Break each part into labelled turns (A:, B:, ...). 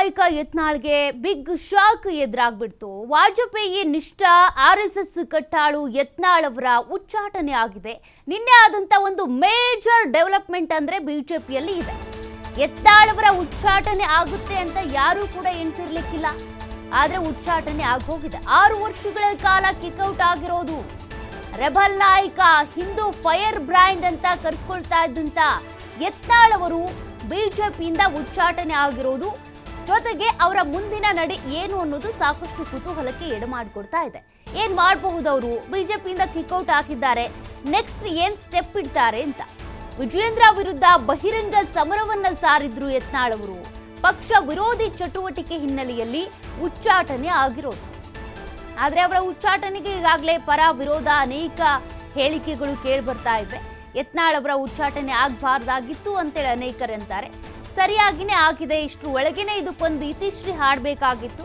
A: ನಾಯಕ ಯತ್ನಾಳ್ಗೆ big shock ಎದುರಾಗ್ಬಿಡ್ತು. ವಾಜಪೇಯಿ ನಿಷ್ಠ ಆರ್ ಎಸ್ ಎಸ್ ಕಟ್ಟಾಳು ಯತ್ನಾಳ್ ಅವರ ಉಚ್ಚಾಟನೆ ಆಗಿದೆ. ನಿನ್ನೆ ಆದಂತ ಒಂದು ಮೇಜರ್ ಡೆವಲಪ್ಮೆಂಟ್ ಅಂದ್ರೆ ಬಿಜೆಪಿಯಲ್ಲಿ ಇದೆ. ಯತ್ನಾಳ್ ಅವರ ಉಚ್ಚಾಟನೆ ಆಗುತ್ತೆ ಅಂತ ಯಾರೂ ಕೂಡ ಎಣಿಸಿರ್ಲಿಕ್ಕಿಲ್ಲ. ಆದ್ರೆ ಉಚ್ಚಾಟನೆ ಆಗೋಗಿದೆ. ಆರು ವರ್ಷಗಳ ಕಾಲ ಕಿಕ್ಔಟ್ ಆಗಿರೋದು. ರೆಬಲ್ ನಾಯಕ, ಹಿಂದೂ ಫೈರ್ ಬ್ರ್ಯಾಂಡ್ ಅಂತ ಕರೆಸ್ಕೊಳ್ತಾ ಇದ್ದಂತ ಯತ್ನಾಳ್ ಅವರು ಬಿಜೆಪಿಯಿಂದ ಉಚ್ಚಾಟನೆ ಆಗಿರೋದು ಜೊತೆಗೆ ಅವರ ಮುಂದಿನ ನಡೆ ಏನು ಅನ್ನೋದು ಸಾಕಷ್ಟು ಕುತೂಹಲಕ್ಕೆ ಎಡೆ ಮಾಡಿಕೊಡ್ತಾ ಇದೆ. ಏನ್ ಮಾಡಬಹುದು ಅವರು? ಬಿಜೆಪಿಯಿಂದ ಕಿಕ್ಔಟ್ ಹಾಕಿದ್ದಾರೆ. ನೆಕ್ಸ್ಟ್ ಏನ್ ಸ್ಟೆಪ್ ಇಡ್ತಾರೆ ಅಂತ. ವಿಜಯೇಂದ್ರ ವಿರುದ್ಧ ಬಹಿರಂಗ ಸಮರವನ್ನ ಸಾರಿದ್ರು ಯತ್ನಾಳ್ ಅವರು. ಪಕ್ಷ ವಿರೋಧಿ ಚಟುವಟಿಕೆ ಹಿನ್ನೆಲೆಯಲ್ಲಿ ಉಚ್ಚಾಟನೆ ಆಗಿರೋದು. ಆದರೆ ಅವರ ಉಚ್ಚಾಟನೆಗೆ ಈಗಾಗಲೇ ಪರ ವಿರೋಧ ಅನೇಕ ಹೇಳಿಕೆಗಳು ಕೇಳಿ ಬರ್ತಾ ಇವೆ. ಯತ್ನಾಳ್ ಅವರ ಉಚ್ಚಾಟನೆ ಆಗಬಾರ್ದಾಗಿತ್ತು ಅಂತೇಳಿ ಅನೇಕರು ಅಂತಾರೆ. ಸರಿಯಾಗಿನೇ ಆಗಿದೆ. ಇಷ್ಟು ಒಳಗೇನೆ ಇದಕ್ಕೊಂದು ಇತಿಶ್ರೀ ಹಾಡಬೇಕಾಗಿತ್ತು.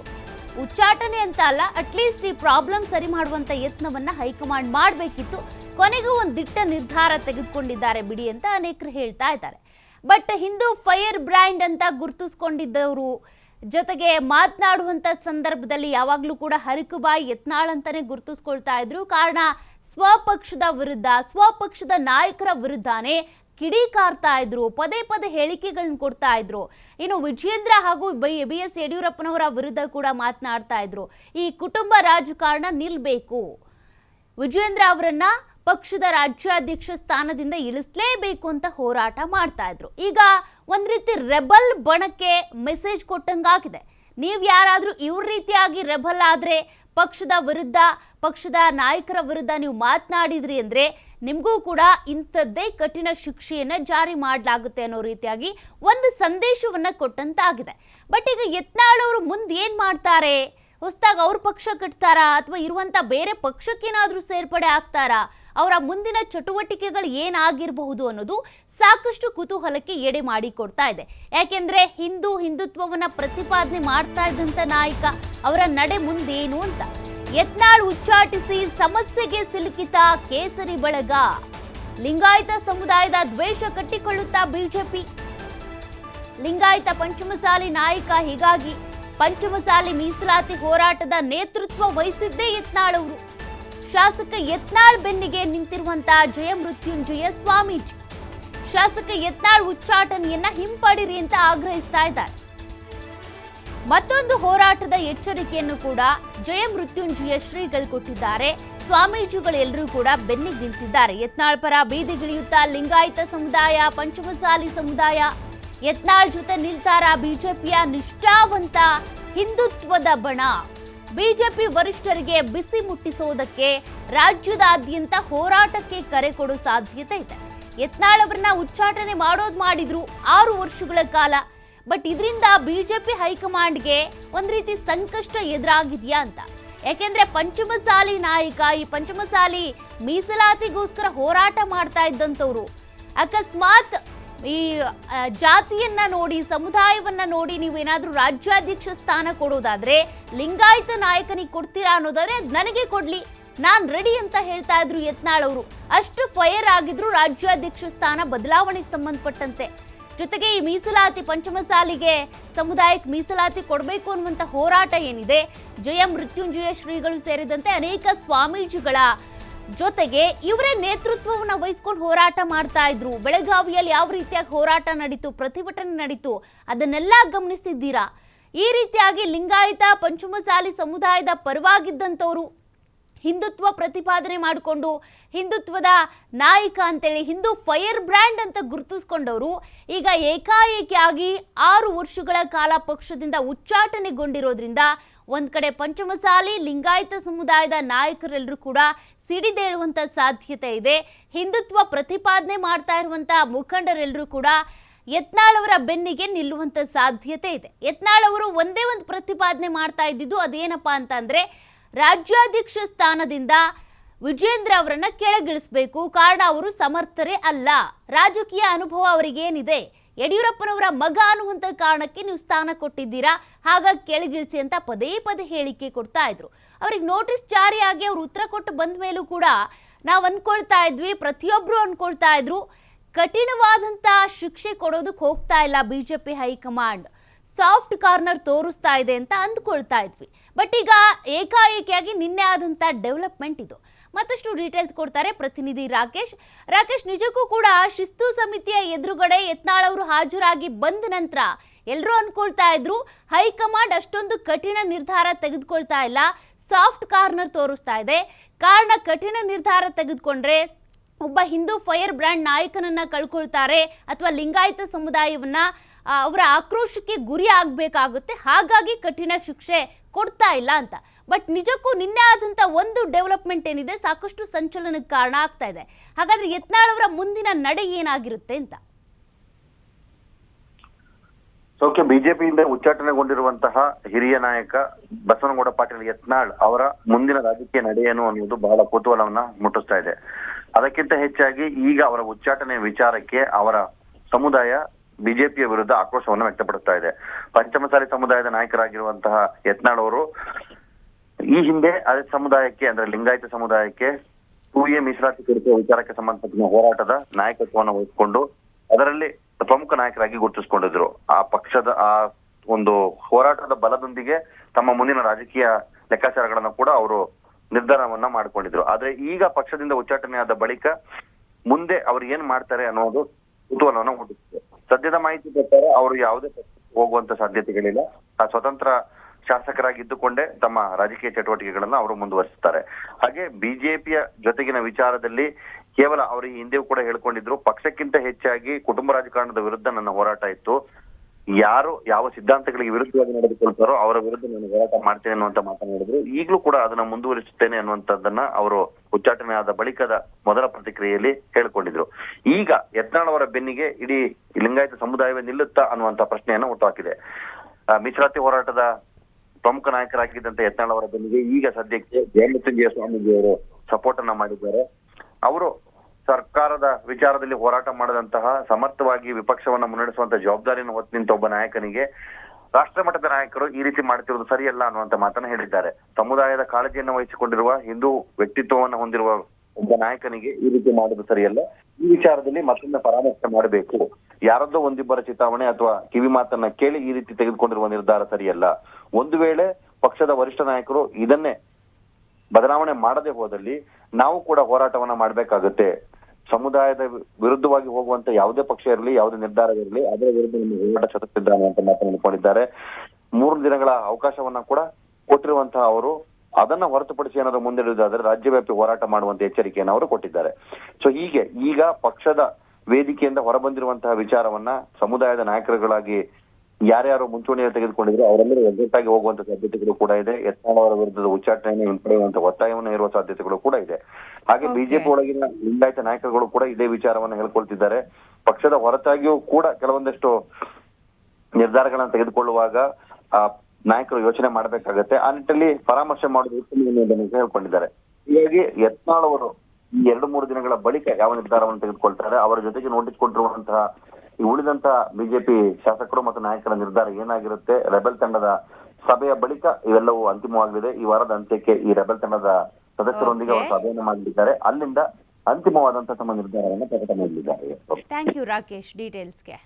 A: ಉಚ್ಚಾಟನೆ ಅಂತ ಅಲ್ಲ ಅಟ್ಲೀಸ್ಟ್ ಈ ಪ್ರಾಬ್ಲಮ್ ಸರಿ ಮಾಡುವಂತ ಯತ್ನವನ್ನ ಹೈಕಮಾಂಡ್ ಮಾಡಬೇಕಿತ್ತು. ಕೊನೆಗೂ ಒಂದು ದಿಟ್ಟ ನಿರ್ಧಾರ ತೆಗೆದುಕೊಂಡಿದ್ದಾರೆ ಬಿಡಿ ಅಂತ ಅನೇಕರು ಹೇಳ್ತಾ ಇದ್ದಾರೆ. ಬಟ್ ಹಿಂದೂ ಫೈರ್ ಬ್ರ್ಯಾಂಡ್ ಅಂತ ಗುರುತಿಸ್ಕೊಂಡಿದ್ದವರು ಜೊತೆಗೆ ಮಾತನಾಡುವಂತ ಸಂದರ್ಭದಲ್ಲಿ ಯಾವಾಗಲೂ ಕೂಡ ಹರಕುಬಾಯಿ ಯತ್ನಾಳ್ ಅಂತಾನೆ ಗುರುತಿಸ್ಕೊಳ್ತಾ ಇದ್ರು. ಕಾರಣ, ಸ್ವಪಕ್ಷದ ವಿರುದ್ಧ, ಸ್ವಪಕ್ಷದ ನಾಯಕರ ವಿರುದ್ಧನೇ ಕಿಡಿಕಾರ್ತಾ ಇದ್ರು, ಪದೇ ಪದೇ ಹೇಳಿಕೆಗಳನ್ನ ಕೊಡ್ತಾ ಇದ್ರು. ಇನ್ನು ವಿಜಯೇಂದ್ರ ಹಾಗೂ ಬಿ ಎಸ್ ಯಡಿಯೂರಪ್ಪನವರ ವಿರುದ್ಧ ಕೂಡ ಮಾತನಾಡ್ತಾ ಇದ್ರು. ಈ ಕುಟುಂಬ ರಾಜಕಾರಣ ನಿಲ್ಬೇಕು. ವಿಜಯೇಂದ್ರ ಅವರನ್ನ ಪಕ್ಷದ ರಾಜ್ಯಾಧ್ಯಕ್ಷ ಸ್ಥಾನದಿಂದ ಇಳಿಸ್ಲೇಬೇಕು ಅಂತ ಹೋರಾಟ ಮಾಡ್ತಾ ಇದ್ರು. ಈಗ ಒಂದ್ ರೀತಿ ರೆಬಲ್ ಬಣಕ್ಕೆ ಮೆಸೇಜ್ ಕೊಟ್ಟಂಗಾಗಿದೆ. ನೀವು ಯಾರಾದರೂ ಇವ್ರ ರೀತಿಯಾಗಿ ರೆಬಲ್ ಆದ್ರೆ ಪಕ್ಷದ ವಿರುದ್ಧ, ಪಕ್ಷದ ನಾಯಕರ ವಿರುದ್ಧ ನೀವು ಮಾತನಾಡಿದ್ರಿ ಅಂದ್ರೆ ನಿಮಗೂ ಕೂಡ ಇಂಥದ್ದೇ ಕಠಿಣ ಶಿಕ್ಷೆಯನ್ನು ಜಾರಿ ಮಾಡಲಾಗುತ್ತೆ ಅನ್ನೋ ರೀತಿಯಾಗಿ ಒಂದು ಸಂದೇಶವನ್ನು ಕೊಟ್ಟಂತಾಗಿದೆ. ಬಟ್ ಈಗ ಯತ್ನಾಳವರು ಮುಂದೆ ಏನು ಮಾಡ್ತಾರೆ? ಹೊಸದಾಗಿ ಅವ್ರ ಪಕ್ಷ ಕಟ್ತಾರಾ? ಅಥವಾ ಇರುವಂಥ ಬೇರೆ ಪಕ್ಷಕ್ಕೇನಾದರೂ ಸೇರ್ಪಡೆ ಆಗ್ತಾರಾ? ಅವರ ಮುಂದಿನ ಚಟುವಟಿಕೆಗಳು ಏನಾಗಿರಬಹುದು ಅನ್ನೋದು ಸಾಕಷ್ಟು ಕುತೂಹಲಕ್ಕೆ ಎಡೆ ಮಾಡಿಕೊಡ್ತಾ ಇದೆ. ಯಾಕೆಂದರೆ ಹಿಂದೂ ಹಿಂದುತ್ವವನ್ನು ಪ್ರತಿಪಾದನೆ ಮಾಡ್ತಾ ಇದ್ದಂಥ ನಾಯಕ ಅವರ ನಡೆ ಮುಂದೇನು ಅಂತ. ಯತ್ನಾಳ್ ಉಚ್ಚಾಟಿಸಿ ಸಮಸ್ಯೆಗೆ ಸಿಲುಕಿತ ಕೇಸರಿ ಬಳಗ. ಲಿಂಗಾಯತ ಸಮುದಾಯದ ದ್ವೇಷ ಕಟ್ಟಿಕೊಳ್ಳುತ್ತಾ ಬಿಜೆಪಿ. ಲಿಂಗಾಯತ ಪಂಚಮಸಾಲಿ ನಾಯಕ ಹೀಗಾಗಿ ಪಂಚಮಸಾಲಿ ಮೀಸಲಾತಿ ಹೋರಾಟದ ನೇತೃತ್ವ ವಹಿಸಿದ್ದೇ ಯತ್ನಾಳ್ ಅವರು. ಶಾಸಕ ಯತ್ನಾಳ್ ಬೆನ್ನಿಗೆ ನಿಂತಿರುವಂತ ಜಯಮೃತ್ಯುಂಜಯ ಸ್ವಾಮೀಜಿ. ಶಾಸಕ ಯತ್ನಾಳ್ ಉಚ್ಚಾಟನೆಯನ್ನ ಹಿಂಪಡಿರಿ ಅಂತ ಆಗ್ರಹಿಸ್ತಾ ಇದ್ದಾರೆ. ಮತ್ತೊಂದು ಹೋರಾಟದ ಎಚ್ಚರಿಕೆಯನ್ನು ಕೂಡ ಜಯ ಮೃತ್ಯುಂಜಯ ಶ್ರೀಗಳು ಕೊಟ್ಟಿದ್ದಾರೆ. ಸ್ವಾಮೀಜಿಗಳೆಲ್ಲರೂ ಕೂಡ ಬೆನ್ನಿಗೆ ನಿಂತಿದ್ದಾರೆ. ಯತ್ನಾಳ್ ಪರ ಬೀದಿಗಿಳಿಯುತ್ತಾ ಲಿಂಗಾಯತ ಸಮುದಾಯ, ಪಂಚಮಸಾಲಿ ಸಮುದಾಯ, ಯತ್ನಾಳ್ ಜೊತೆ ನಿಲ್ತಾರ ಬಿಜೆಪಿಯ ನಿಷ್ಠಾವಂತ ಹಿಂದುತ್ವದ ಬಣ. ಬಿಜೆಪಿ ವರಿಷ್ಠರಿಗೆ ಬಿಸಿ ಮುಟ್ಟಿಸೋದಕ್ಕೆ ರಾಜ್ಯದಾದ್ಯಂತ ಹೋರಾಟಕ್ಕೆ ಕರೆ ಕೊಡೋ ಸಾಧ್ಯತೆ ಇದೆ. ಯತ್ನಾಳ್ ಅವರನ್ನ ಉಚ್ಚಾಟನೆ ಮಾಡೋದು ಮಾಡಿದ್ರು ಆರು ವರ್ಷಗಳ ಕಾಲ. ಬಟ್ ಇದರಿಂದ ಬಿಜೆಪಿ ಹೈಕಮಾಂಡ್ಗೆ ಒಂದು ರೀತಿ ಸಂಕಷ್ಟ ಎದುರಾಗಿದೆಯಾ ಅಂತ. ಯಾಕೆಂದ್ರೆ ಪಂಚಮಸಾಲಿ ನಾಯಕ, ಈ ಪಂಚಮಸಾಲಿ ಮೀಸಲಾತಿಗೋಸ್ಕರ ಹೋರಾಟ ಮಾಡ್ತಾ ಇದ್ದಂಥವ್ರು. ಅಕಸ್ಮಾತ್ ಈ ಜಾತಿಯನ್ನ ನೋಡಿ, ಸಮುದಾಯವನ್ನ ನೋಡಿ ನೀವೇನಾದ್ರೂ ರಾಜ್ಯಾಧ್ಯಕ್ಷ ಸ್ಥಾನ ಕೊಡೋದಾದ್ರೆ, ಲಿಂಗಾಯತ ನಾಯಕನಿಗೆ ಕೊಡ್ತೀರಾ ಅನ್ನೋದಾದ್ರೆ ನನಗೆ ಕೊಡ್ಲಿ. ನಾನ್ ರೆಡಿ ಅಂತ ಹೇಳ್ತಾ ಇದ್ರು ಯತ್ನಾಳ್ ಅವರು. ಅಷ್ಟು ಫೈರ್ ಆಗಿದ್ರು ರಾಜ್ಯಾಧ್ಯಕ್ಷ ಸ್ಥಾನ ಬದಲಾವಣೆಗೆ ಸಂಬಂಧಪಟ್ಟಂತೆ. ಜೊತೆಗೆ ಈ ಮೀಸಲಾತಿ ಪಂಚಮಸಾಲಿಗೆ ಸಮುದಾಯಕ್ಕೆ ಮೀಸಲಾತಿ ಕೊಡಬೇಕು ಅನ್ನುವಂಥ ಹೋರಾಟ ಏನಿದೆ? ಜಯ, ಮೃತ್ಯುಂಜಯ ಶ್ರೀಗಳು ಸೇರಿದಂತೆ ಅನೇಕ ಸ್ವಾಮೀಜಿಗಳ ಜೊತೆಗೆ ಇವರೇ ನೇತೃತ್ವವನ್ನು ವಹಿಸ್ಕೊಂಡು ಹೋರಾಟ ಮಾಡ್ತಾ ಇದ್ರು. ಬೆಳಗಾವಿಯಲ್ಲಿ ಯಾವ ರೀತಿಯಾಗಿ ಹೋರಾಟ ನಡೀತು, ಪ್ರತಿಭಟನೆ ನಡೀತು, ಅದನ್ನೆಲ್ಲ ಗಮನಿಸಿದ್ದೀರಾ? ಈ ರೀತಿಯಾಗಿ ಲಿಂಗಾಯತ ಪಂಚಮಸಾಲಿ ಸಮುದಾಯದ ಪರವಾಗಿದ್ದಂಥವ್ರು ಹಿಂದುತ್ವ ಪ್ರತಿಪಾದನೆ ಮಾಡಿಕೊಂಡು ಹಿಂದುತ್ವದ ನಾಯಕ ಅಂತೇಳಿ, ಹಿಂದೂ ಫೈರ್ ಬ್ರ್ಯಾಂಡ್ ಅಂತ ಗುರುತಿಸ್ಕೊಂಡವರು, ಈಗ ಏಕಾಏಕಿಯಾಗಿ ಆರು ವರ್ಷಗಳ ಕಾಲ ಪಕ್ಷದಿಂದ ಉಚ್ಚಾಟನೆಗೊಂಡಿರೋದ್ರಿಂದ ಒಂದು ಕಡೆ ಪಂಚಮಸಾಲಿ, ಲಿಂಗಾಯತ ಸಮುದಾಯದ ನಾಯಕರೆಲ್ಲರೂ ಕೂಡ ಸಿಡಿದೇಳುವಂಥ ಸಾಧ್ಯತೆ ಇದೆ. ಹಿಂದುತ್ವ ಪ್ರತಿಪಾದನೆ ಮಾಡ್ತಾ ಇರುವಂತ ಮುಖಂಡರೆಲ್ಲರೂ ಕೂಡ ಯತ್ನಾಳ್ ಅವರ ಬೆನ್ನಿಗೆ ನಿಲ್ಲುವಂತ ಸಾಧ್ಯತೆ ಇದೆ. ಯತ್ನಾಳ್ ಅವರು ಒಂದೇ ಒಂದು ಪ್ರತಿಪಾದನೆ ಮಾಡ್ತಾ ಇದ್ದಿದ್ದು ಅದೇನಪ್ಪ ಅಂತ ಅಂದ್ರೆ ರಾಜ್ಯಾಧ್ಯಕ್ಷ ಸ್ಥಾನದಿಂದ ವಿಜೇಂದ್ರ ಅವರನ್ನ ಕೆಳಗಿಳಿಸಬೇಕು. ಕಾರಣ ಅವರು ಸಮರ್ಥರೇ ಅಲ್ಲ. ರಾಜಕೀಯ ಅನುಭವ ಅವರಿಗೇನಿದೆ ಯಡಿಯೂರಪ್ಪನವರ ಮಗ ಅನ್ನುವಂಥ ಕಾರಣಕ್ಕೆ ನೀವು ಸ್ಥಾನ ಕೊಟ್ಟಿದ್ದೀರಾ? ಹಾಗಾಗಿ ಕೆಳಗಿಳಿಸಿ ಅಂತ ಪದೇ ಪದೇ ಹೇಳಿಕೆ ಕೊಡ್ತಾ ಇದ್ರು. ಅವ್ರಿಗೆ ನೋಟಿಸ್ ಜಾರಿಯಾಗಿ ಅವ್ರು ಉತ್ತರ ಕೊಟ್ಟು ಬಂದ ಮೇಲೂ ಕೂಡ ನಾವು ಅನ್ಕೊಳ್ತಾ ಇದ್ವಿ ಪ್ರತಿಯೊಬ್ಬರು ಅನ್ಕೊಳ್ತಾ ಇದ್ರು. ಕಠಿಣವಾದಂಥ ಶಿಕ್ಷೆ ಕೊಡೋದಕ್ಕೆ ಹೋಗ್ತಾ ಇಲ್ಲ ಬಿಜೆಪಿ ಹೈಕಮಾಂಡ್. ಸಾಫ್ಟ್ ಕಾರ್ನರ್ ತೋರಿಸ್ತಾ ಇದೆ ಅಂತ ಅಂದ್ಕೊಳ್ತಾ ಇದ್ವಿ. ಬಟ್ ಈಗ ಏಕಾಏಕಿಯಾಗಿ ನಿನ್ನೆ ಆದಂಥ ಡೆವಲಪ್ಮೆಂಟ್ ಇದು. ಮತ್ತಷ್ಟು ಡೀಟೇಲ್ಸ್ ಕೊಡ್ತಾರೆ ಪ್ರತಿನಿಧಿ ರಾಕೇಶ್. ರಾಕೇಶ್, ನಿಜಕ್ಕೂ ಕೂಡ ಶಿಸ್ತು ಸಮಿತಿಯ ಎದುರುಗಡೆ ಯತ್ನಾಳ್ ಅವರು ಹಾಜರಾಗಿ ಬಂದ ನಂತರ ಎಲ್ಲರೂ ಅನ್ಕೊಳ್ತಾ ಇದ್ರು, ಹೈಕಮಾಂಡ್ ಅಷ್ಟೊಂದು ಕಠಿಣ ನಿರ್ಧಾರ ತೆಗೆದುಕೊಳ್ತಾ ಇಲ್ಲ, ಸಾಫ್ಟ್ ಕಾರ್ನರ್ ತೋರಿಸ್ತಾ ಇದೆ. ಕಾರಣ ಕಠಿಣ ನಿರ್ಧಾರ ತೆಗೆದುಕೊಂಡ್ರೆ ಒಬ್ಬ ಹಿಂದೂ ಫೈರ್ ಬ್ರ್ಯಾಂಡ್ ನಾಯಕನನ್ನ ಕಳ್ಕೊಳ್ತಾರೆ ಅಥವಾ ಲಿಂಗಾಯತ ಸಮುದಾಯವನ್ನ ಅವರ ಆಕ್ರೋಶಕ್ಕೆ ಗುರಿ ಆಗಬೇಕಾಗುತ್ತೆ. ಹಾಗಾಗಿ ಕಠಿಣ ಶಿಕ್ಷೆ ಕೊಡ್ತಾ ಇಲ್ಲ ಅಂತ. ಬಟ್ ನಿಜಕ್ಕೂ ನಿನ್ನೆ ಆದಂತ ಒಂದು ಡೆವಲಪ್ಮೆಂಟ್ ಏನಿದೆ ಸಾಕಷ್ಟು ಸಂಚಲನಕ್ಕೆ ಕಾರಣ ಆಗ್ತಾ ಇದೆ. ಹಾಗಾದ್ರೆ ಯತ್ನಾಳ್ ಅವರ ಮುಂದಿನ ನಡೆ ಏನಾಗಿರುತ್ತೆ ಅಂತ?
B: ಸೌಖ್ಯ ಬಿಜೆಪಿಯಿಂದ ಉಚ್ಚಾಟನೆಗೊಂಡಿರುವಂತಹ ಹಿರಿಯ ನಾಯಕ ಬಸವನಗೌಡ ಪಾಟೀಲ್ ಯತ್ನಾಳ್ ಅವರ ಮುಂದಿನ ರಾಜಕೀಯ ನಡೆಯೇನು ಅನ್ನೋದು ಬಹಳ ಕುತೂಹಲವನ್ನ ಮುಟ್ಟಿಸ್ತಾ ಇದೆ. ಅದಕ್ಕಿಂತ ಹೆಚ್ಚಾಗಿ ಈಗ ಅವರ ಉಚ್ಚಾಟನೆ ವಿಚಾರಕ್ಕೆ ಅವರ ಸಮುದಾಯ ಬಿಜೆಪಿಯ ವಿರುದ್ಧ ಆಕ್ರೋಶವನ್ನು ವ್ಯಕ್ತಪಡಿಸ್ತಾ ಇದೆ. ಪಂಚಮಸಾಲಿ ಸಮುದಾಯದ ನಾಯಕರಾಗಿರುವಂತಹ ಯತ್ನಾಳ್ ಅವರು ಈ ಹಿಂದೆ ಅದೇ ಸಮುದಾಯಕ್ಕೆ, ಅಂದ್ರೆ ಲಿಂಗಾಯತ ಸಮುದಾಯಕ್ಕೆ ಸೂರ್ಯ ಎ ಮೀಸಲಾತಿ ಕುರಿತ ವಿಚಾರಕ್ಕೆ ಸಂಬಂಧಪಟ್ಟ ಹೋರಾಟದ ನಾಯಕತ್ವವನ್ನು ವಹಿಸಿಕೊಂಡು ಅದರಲ್ಲಿ ಪ್ರಮುಖ ನಾಯಕರಾಗಿ ಗುರುತಿಸಿಕೊಂಡಿದ್ರು. ಆ ಪಕ್ಷದ, ಆ ಒಂದು ಹೋರಾಟದ ಬಲದೊಂದಿಗೆ ತಮ್ಮ ಮುಂದಿನ ರಾಜಕೀಯ ಲೆಕ್ಕಾಚಾರಗಳನ್ನು ಕೂಡ ಅವರು ನಿರ್ಧಾರವನ್ನ ಮಾಡಿಕೊಂಡಿದ್ರು. ಆದ್ರೆ ಈಗ ಪಕ್ಷದಿಂದ ಉಚ್ಚಾಟನೆಯಾದ ಬಳಿಕ ಮುಂದೆ ಅವ್ರು ಏನ್ ಮಾಡ್ತಾರೆ ಅನ್ನೋದು ಕುತೂಹಲವನ್ನು ಹುಟ್ಟಿಸಿದೆ ಸದ್ಯದ ಮಾಹಿತಿ ಪ್ರಕಾರ ಅವರು ಯಾವುದೇ ಹೋಗುವಂತ ಸಾಧ್ಯತೆಗಳಿಲ್ಲ. ಆ ಸ್ವತಂತ್ರ ಶಾಸಕರಾಗಿದ್ದುಕೊಂಡೇ ತಮ್ಮ ರಾಜಕೀಯ ಚಟುವಟಿಕೆಗಳನ್ನು ಅವರು ಮುಂದುವರಿಸುತ್ತಾರೆ. ಹಾಗೆ ಬಿಜೆಪಿಯ ಜೊತೆಗಿನ ವಿಚಾರದಲ್ಲಿ ಕೇವಲ ಅವರು ಈ ಹಿಂದೆಯೂ ಕೂಡ ಹೇಳ್ಕೊಂಡಿದ್ರು, ಪಕ್ಷಕ್ಕಿಂತ ಹೆಚ್ಚಾಗಿ ಕುಟುಂಬ ರಾಜಕಾರಣದ ವಿರುದ್ಧ ನನ್ನ ಹೋರಾಟ ಇತ್ತು. ಯಾರು ಯಾವ ಸಿದ್ಧಾಂತಗಳಿಗೆ ವಿರುದ್ಧವಾಗಿ ನಡೆದುಕೊಳ್ತಾರೋ ಅವರ ವಿರುದ್ಧ ನಾನು ಹೋರಾಟ ಮಾಡ್ತೇನೆ ಅನ್ನುವಂತ ಮಾತನಾಡಿದ್ರು ಈಗಲೂ ಕೂಡ ಅದನ್ನ ಮುಂದುವರಿಸುತ್ತೇನೆ ಅನ್ನುವಂಥದ್ದನ್ನ ಅವರು ಉಚ್ಚಾಟನೆ ಆದ ಬಳಿಕದ ಮೊದಲ ಪ್ರತಿಕ್ರಿಯೆಯಲ್ಲಿ ಹೇಳಿಕೊಂಡಿದ್ರು. ಈಗ ಯತ್ನಾಳ್ ಬೆನ್ನಿಗೆ ಇಡೀ ಲಿಂಗಾಯತ ಸಮುದಾಯವೇ ನಿಲ್ಲುತ್ತಾ ಅನ್ನುವಂತ ಪ್ರಶ್ನೆಯನ್ನ ಹುಟ್ಟುಹಾಕಿದೆ. ಮೀಸಲಾತಿ ಹೋರಾಟದ ಪ್ರಮುಖ ನಾಯಕರಾಗಿದ್ದಂತ ಯತ್ನಾಳ್ ಅವರ ಬೆನ್ನಿಗೆ ಈಗ ಸದ್ಯಕ್ಕೆ ಜಯಮೃತ್ಯುಂಜಯ ಸ್ವಾಮೀಜಿ ಅವರು ಸಪೋರ್ಟ್ ಅನ್ನ ಮಾಡಿದ್ದಾರೆ. ಅವರು ಸರ್ಕಾರದ ವಿಚಾರದಲ್ಲಿ ಹೋರಾಟ ಮಾಡದಂತಹ ಸಮರ್ಥವಾಗಿ ವಿಪಕ್ಷವನ್ನ ಮುನ್ನಡೆಸುವಂತ ಜವಾಬ್ದಾರಿಯನ್ನು ಹೊತ್ತು ನಿಂತ ಒಬ್ಬ ನಾಯಕನಿಗೆ ರಾಷ್ಟ್ರ ಮಟ್ಟದ ನಾಯಕರು ಈ ರೀತಿ ಮಾಡ್ತಿರೋದು ಸರಿಯಲ್ಲ ಅನ್ನುವಂತ ಮಾತನ್ನ ಹೇಳಿದ್ದಾರೆ. ಸಮುದಾಯದ ಕಾಳಜಿಯನ್ನು ವಹಿಸಿಕೊಂಡಿರುವ ಹಿಂದೂ ವ್ಯಕ್ತಿತ್ವವನ್ನು ಹೊಂದಿರುವ ಒಬ್ಬ ನಾಯಕನಿಗೆ ಈ ರೀತಿ ಮಾಡೋದು ಸರಿಯಲ್ಲ. ಈ ವಿಚಾರದಲ್ಲಿ ಮತ್ತೊಮ್ಮೆ ಪರಾಮರ್ಶೆ ಮಾಡಬೇಕು. ಯಾರದ್ದೋ ಒಂದಿಬ್ಬರ ಚಿತಾವಣೆ ಅಥವಾ ಕಿವಿ ಮಾತನ್ನ ಕೇಳಿ ಈ ರೀತಿ ತೆಗೆದುಕೊಂಡಿರುವ ನಿರ್ಧಾರ ಸರಿಯಲ್ಲ. ಒಂದು ವೇಳೆ ಪಕ್ಷದ ವರಿಷ್ಠ ನಾಯಕರು ಇದನ್ನೇ ಬದಲಾವಣೆ ಮಾಡದೆ ಹೋದಲ್ಲಿ ನಾವು ಕೂಡ ಹೋರಾಟವನ್ನ ಮಾಡ್ಬೇಕಾಗುತ್ತೆ. ಸಮುದಾಯದ ವಿರುದ್ಧವಾಗಿ ಹೋಗುವಂತ ಯಾವುದೇ ಪಕ್ಷ ಇರಲಿ, ಯಾವುದೇ ನಿರ್ಧಾರ ಇರಲಿ, ಅದರ ವಿರುದ್ಧ ನಿಮ್ಮ ಹೋರಾಟ ಸತತಿದ್ದಾನೆ ಅಂತ ಮಾತನಾಡಿಕೊಂಡಿದ್ದಾರೆ ಮೂರು ದಿನಗಳ ಅವಕಾಶವನ್ನ ಕೂಡ ಕೊಟ್ಟಿರುವಂತಹ ಅವರು ಅದನ್ನ ಹೊರತುಪಡಿಸಿ ಏನಾದ್ರು ಮುಂದಿಡುವುದಾದ್ರೆ ರಾಜ್ಯವ್ಯಾಪಿ ಹೋರಾಟ ಮಾಡುವಂತ ಎಚ್ಚರಿಕೆಯನ್ನು ಅವರು ಕೊಟ್ಟಿದ್ದಾರೆ. ಸೊ ಹೀಗೆ ಈಗ ಪಕ್ಷದ ವೇದಿಕೆಯಿಂದ ಹೊರಬಂದಿರುವಂತಹ ವಿಚಾರವನ್ನ ಸಮುದಾಯದ ನಾಯಕರುಗಳಾಗಿ ಯಾರ್ಯಾರು ಮುಂಚೂಣಿಯಲ್ಲಿ ತೆಗೆದುಕೊಂಡಿದ್ರು ಅವರೆಲ್ಲರೂ ಒಗ್ಗಟ್ಟಾಗಿ ಹೋಗುವಂತ ಸಾಧ್ಯತೆಗಳು ಕೂಡ ಇದೆ. ಯತ್ನಾಳ್ ಅವರ ವಿರುದ್ಧದ ಉಚ್ಚಾಟನೆಯನ್ನು ಹಿಂಪಡೆಯುವಂತ ಒತ್ತಾಯವನ್ನು ಇರುವ ಸಾಧ್ಯತೆಗಳು ಕೂಡ ಇದೆ. ಹಾಗೆ ಬಿಜೆಪಿ ಒಳಗಿನ ಲಿಂಗಾಯತ ನಾಯಕರುಗಳು ಕೂಡ ಇದೇ ವಿಚಾರವನ್ನು ಹೇಳ್ಕೊಳ್ತಿದ್ದಾರೆ. ಪಕ್ಷದ ಹೊರತಾಗಿಯೂ ಕೂಡ ಕೆಲವೊಂದಷ್ಟು ನಿರ್ಧಾರಗಳನ್ನು ತೆಗೆದುಕೊಳ್ಳುವಾಗ ಆ ನಾಯಕರು ಯೋಚನೆ ಮಾಡಬೇಕಾಗತ್ತೆ. ಆ ನಿಟ್ಟಿನಲ್ಲಿ ಪರಾಮರ್ಶೆ ಮಾಡುವುದು ಉತ್ತಮ ಹೇಳ್ಕೊಂಡಿದ್ದಾರೆ. ಹೀಗಾಗಿ ಯತ್ನಾಳ್ ಅವರು ಈ ಎರಡು ಮೂರು ದಿನಗಳ ಬಳಿಕ ಯಾವ ನಿರ್ಧಾರವನ್ನು ತೆಗೆದುಕೊಳ್ತಾರೆ ಅವರ ಜೊತೆಗೆ ನೋಟಿಸ್ ಕೊಟ್ಟಿರುವಂತಹ ಈ ಉಳಿದಂತ ಬಿಜೆಪಿ ಶಾಸಕರು ಮತ್ತು ನಾಯಕರ ನಿರ್ಧಾರ ಏನಾಗಿರುತ್ತೆ? ರೆಬೆಲ್ ತಂಡದ ಸಭೆಯ ಬಳಿಕ ಇವೆಲ್ಲವೂ ಅಂತಿಮವಾಗಲಿದೆ. ಈ ವಾರದ ಅಂತ್ಯಕ್ಕೆ ಈ ರೆಬೆಲ್ ತಂಡದ ಸದಸ್ಯರೊಂದಿಗೆ ಅವರು. ಸಭೆಯನ್ನು ಮಾಡಲಿದ್ದಾರೆ ಅಲ್ಲಿಂದ ಅಂತಿಮವಾದಂತಹ ತಮ್ಮ ನಿರ್ಧಾರವನ್ನು ಪ್ರಕಟ ಮಾಡಲಿದ್ದಾರೆ
A: ಥ್ಯಾಂಕ್ ಯು ರಾಕೇಶ್ ಡೀಟೇಲ್ಸ್ಗೆ